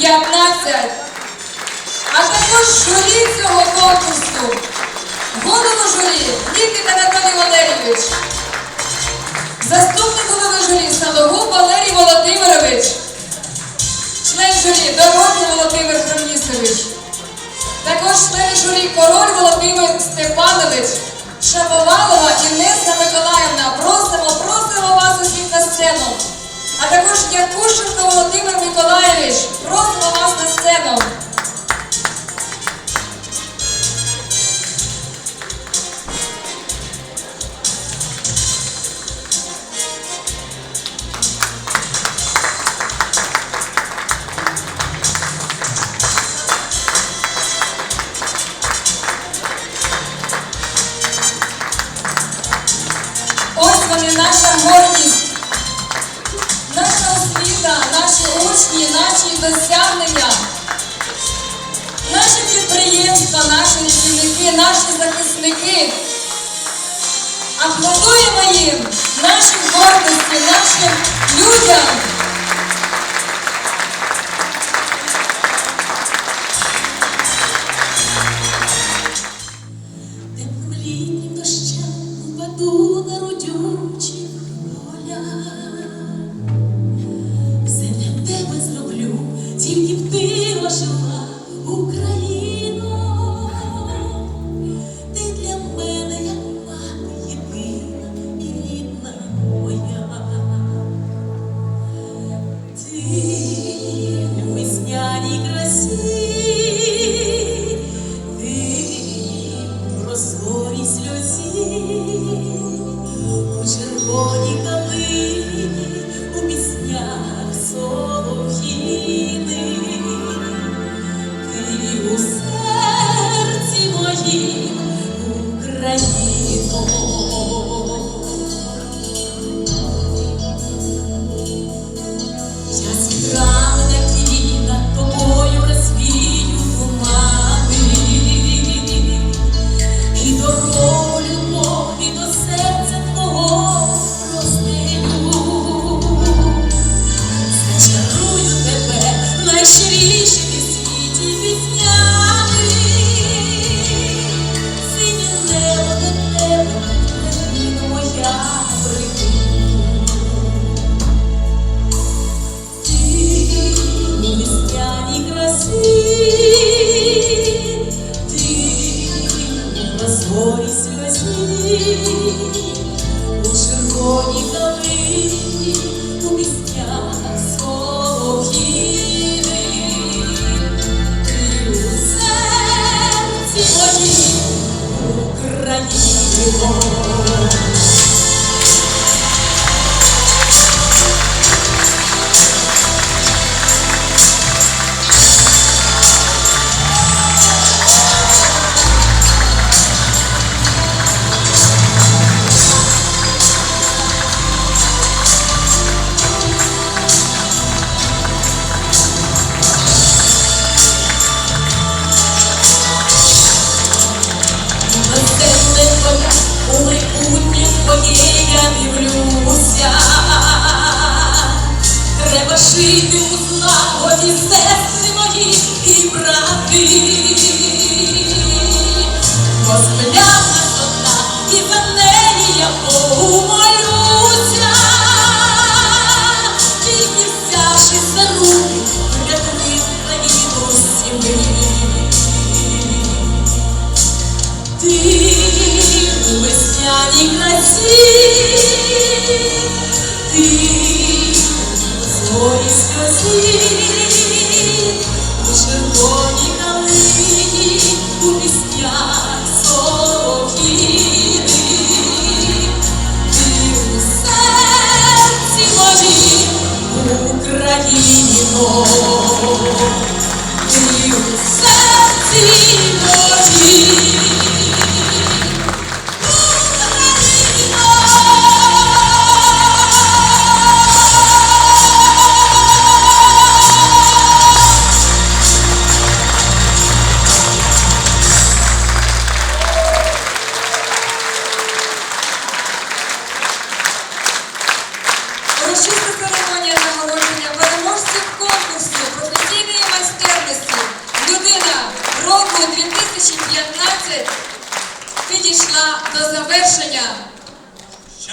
15. А також журі цього конкурсу. Голову журі Нікіт Анатолій Валерійович. Заступник голови журі Сологуб Валерій Володимирович. Член журі Дорогий Володимир Хромісович. Також члени журі Король Володимир Степанович, Шаповалова Інеса Миколаївна. Просимо, просимо вас усіх на сцену. А також Якушенко Володимир Миколаївич. Просимо вас на сцену. Учні, наші досягнення, наші підприємства, наші рятівники, наші захисники. Аплодуємо їм, нашим гордості, нашим людям. my city. Україно. Жити у злагоді сестри мої і брати. Бо земля нас і за неї я Богу молюся. Тільки взявшись за руки, врятуй Україну всі ми. Ти у весняній красі, ти Україно. Ти у серці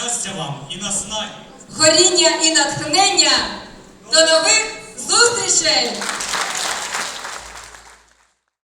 Щастя вам і наснаги! горіння і натхнення. До нових зустрічей!